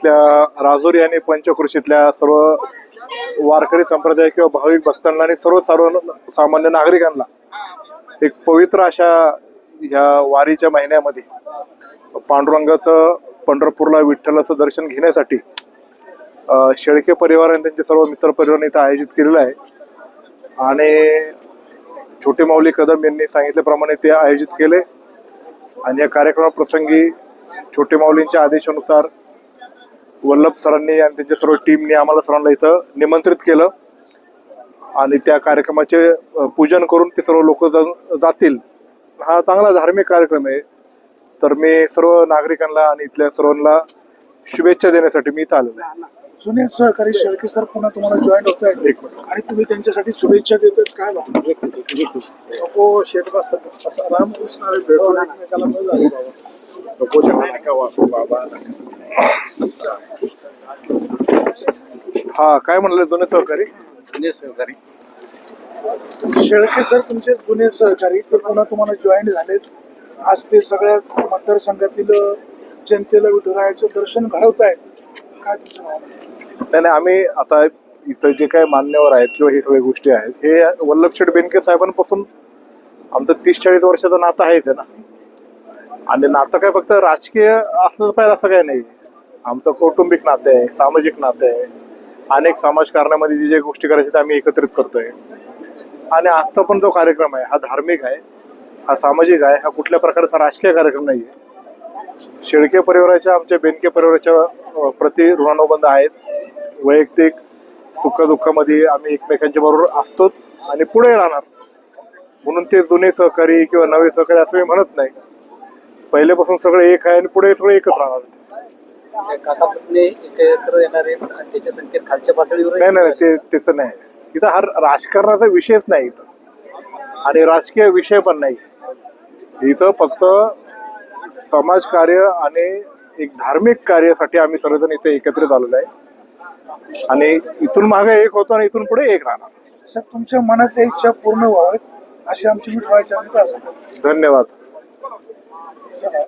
इथल्या राजुरी आणि पंचकृषीतल्या सर्व वारकरी संप्रदाय किंवा भाविक भक्तांना आणि सर्व सर्व सामान्य नागरिकांना एक पवित्र अशा ह्या वारीच्या महिन्यामध्ये पांडुरंगाचं पंढरपूरला विठ्ठलाचं दर्शन घेण्यासाठी शेळके परिवाराने त्यांचे सर्व मित्रपरिवाराने इथं आयोजित केलेलं आहे. आणि छोटे माऊली कदम यांनी सांगितल्याप्रमाणे ते आयोजित केले. आणि या कार्यक्रमाप्रसंगी छोटे माऊलींच्या आदेशानुसार वल्लभ सरांनी आणि त्यांच्या सर्व टीमने आम्हाला सर्वांना इथं निमंत्रित केलं. आणि त्या कार्यक्रमाचे पूजन करून ते सर्व लोक जातील. हा चांगला धार्मिक कार्यक्रम आहे. तर मी सर्व नागरिकांना आणि इथल्या सर्वांना शुभेच्छा देण्यासाठी मी इथं आलेलो आहे. जुने सहकारी शेळके सर पुन्हा तुम्हाला जॉईन होत आहेत. आणि तुम्ही त्यांच्यासाठी शुभेच्छा देतात. काय भावना नको शेठ बस असं रामकृष्ण बाबा नको जेव्हा नका वापरू बाबा हा काय म्हणलं जुने सहकारी? सहकारी. शेळके सर तुमचे जुने सहकारी ते पुन्हा तुम्हाला जॉईन झालेत. आज ते सगळ्या मतदारसंघातील जनतेला विठुरायाचं दर्शन घडवत आहेत काय तुमचं नाही नाही आम्ही आता इथं जे काही मान्यवर आहेत किंवा हे सगळ्या गोष्टी आहेत हे वल्लभशेठ बेनके साहेबांपासून आमचं तीस चाळीस वर्षाचं नातं आहेच आहे ना. आणि नातं काय फक्त राजकीय असलं पाहिजे असं काही नाही. आमचं कौटुंबिक नातं आहे सामाजिक नातं आहे. अनेक समाजकारणामध्ये जी जे गोष्टी करायच्या त्या आम्ही एकत्रित करतोय. आणि आजचा पण जो कार्यक्रम आहे हा धार्मिक आहे हा सामाजिक आहे हा कुठल्या प्रकारचा राजकीय कार्यक्रम नाही आहे शेळके परिवाराच्या आमच्या बेनके परिवाराच्या प्रति ऋणानुबंध आहेत. वैयक्तिक सुखदुःखामध्ये आम्ही एकमेकांच्या बरोबर असतोच आणि पुढे राहणार. म्हणून ते जुने सहकारी किंवा नवे सहकारी असं मी म्हणत नाही. पहिल्यापासून सगळे एक आहे आणि पुढे सगळे एकच राहणार. काका पुतणे एकत्र येणार आहेत आणि त्याच्या संख्येत खालच्या पातळीवर नाही नाही नाही, ते त्याचं नाही. इथं हा राजकारणाचा विषयच नाही इथं. आणि राजकीय विषय पण नाही. इथं फक्त समाजकार्य आणि एक धार्मिक कार्यासाठी आम्ही सर्वजण इथे एकत्रित आलेलो आहे. आणि इथून मागे एक होतो आणि इथून पुढे एक राहणार. सर तुमच्या मनातल्या इच्छा पूर्ण व्हाव्यात अशी आमची प्रार्थना धन्यवाद. चला.